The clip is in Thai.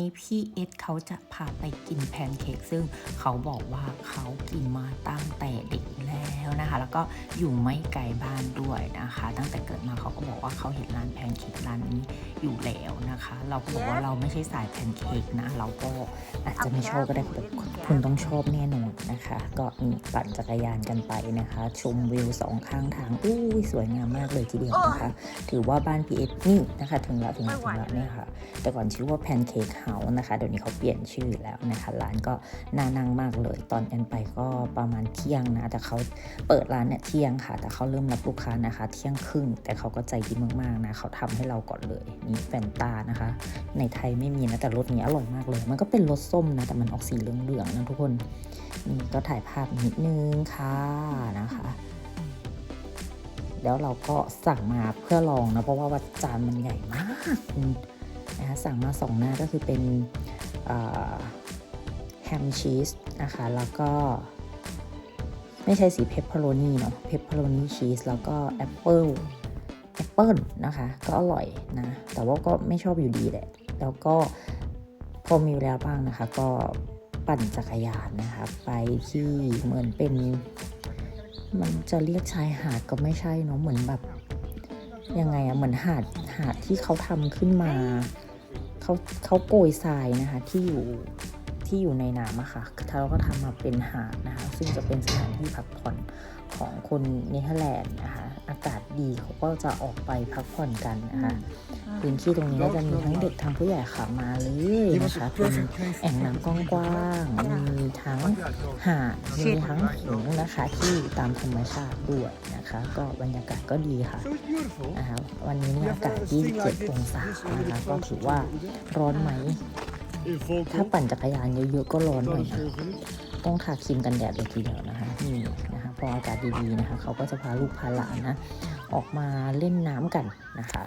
นี้พี่เอสเขาจะพาไปกินแพนเค้กซึ่งเขาบอกว่าเขากินมาตั้งแต่เด็กแล้วนะคะ แล้วก็อยู่ไม่ไกลบ้านด้วยนะคะ ตั้งแต่เกิดมาเขาก็บอกว่าเขาเห็นร้านแพนเค้กร้านนี้อยู่แล้ว นะคะ เราก็บอกว่าเราไม่ใช่สายแพนเค้กนะ เราก็อาจจะไม่ชอบก็ได้แต่คุณต้องชอบแน่นอนนะคะ ก็นี่ปั่นจักรยานกันไปนะคะ ชมวิวสองข้างทางอุ้ยสวยงามมากเลยทีเดียวนะคะ ถือว่าบ้านพีเอสนี่นะคะ ถึงแล้วถึงแล้วถึงแล้วเนี่ยค่ะ แต่ก่อนชื่อว่าแพนเค้กเฮาส์นะคะ เดี๋ยวนี้เขาเปลี่ยนชื่อแล้วนะคะร้านก็น่านั่งมากเลย ตอนแอนไปก็ประมาณเที่ยงนะ แต่เขาเปิดร้านเนี่ยเที่ยงค่ะ แต่เขาเริ่มรับลูกค้านะคะ เที่ยงครึ่งแต่เขาก็ใจดีมากๆนะเขาทำให้เราก่อนเลยนี่แฟนตานะคะ ในไทยไม่มีนะแต่รสนี้อร่อยมากเลย มันก็เป็นรสส้มนะแต่มันออกสีเหลืองๆนะทุกคนนี่ก็ถ่ายภาพนิดนึงค่ะนะคะแล้วเราก็สั่งมาเพื่อลองนะเพราะว่าวัดจานมันใหญ่มากนะคะสั่งมาสองหน้าก็คือเป็นแฮมชีสนะคะแล้วก็ไม่ใช่สีเพปเปอโรนีเนาะเพปเปอโรนีชีสแล้วก็แอปเปิล แอปเปิลนะคะ ก็อร่อยนะ แต่ว่าก็ไม่ชอบอยู่ดีแหละ แล้วก็พอมีเวลาบ้างนะคะ ก็ปั่นจักรยานนะคะ ไปที่เหมือนเป็น มันจะเรียกชายหาดก็ไม่ใช่เนาะเหมือนแบบยังไงอะเหมือนหาดหาดที่เขาทำขึ้นมาเขาเขาโกยทรายนะคะ ที่อยู่ ที่อยู่ในน้ำอะค่ะเขาก็ทำมาเป็นหาดนะคะ ซึ่งจะเป็นสถานที่พักผ่อนของคนเนเธอร์แลนด์นะคะ อากาศดีเขาก็จะออกไปพักผ่อนกันนะคะพื้นที่ตรงนี้ก็จะมีทั้งเด็กทั้งผู้ใหญ่ค่ะมาเลยนะคะเป็นแอ่งน้ำกว้างๆมีทั้งหาดมีทั้งหินนะคะที่ตามธรรมชาติด้วยนะคะ ก็บรรยากาศก็ดีค่ะ So it's beautiful. นะคะวันนี้เนี่ยอากาศ 27 องศานะคะก็ถือว่าร้อนไหม In ถ้าปั่นจักรยานเยอะๆก็ร้อนหน่อยนะต้องทาครีมกันแดดเลยทีเดียวนะคะนี่นะคะพออากาศดีๆนะคะ เขาก็จะพาลูกพาหลานนะออกมาเล่นน้ำกันนะคะ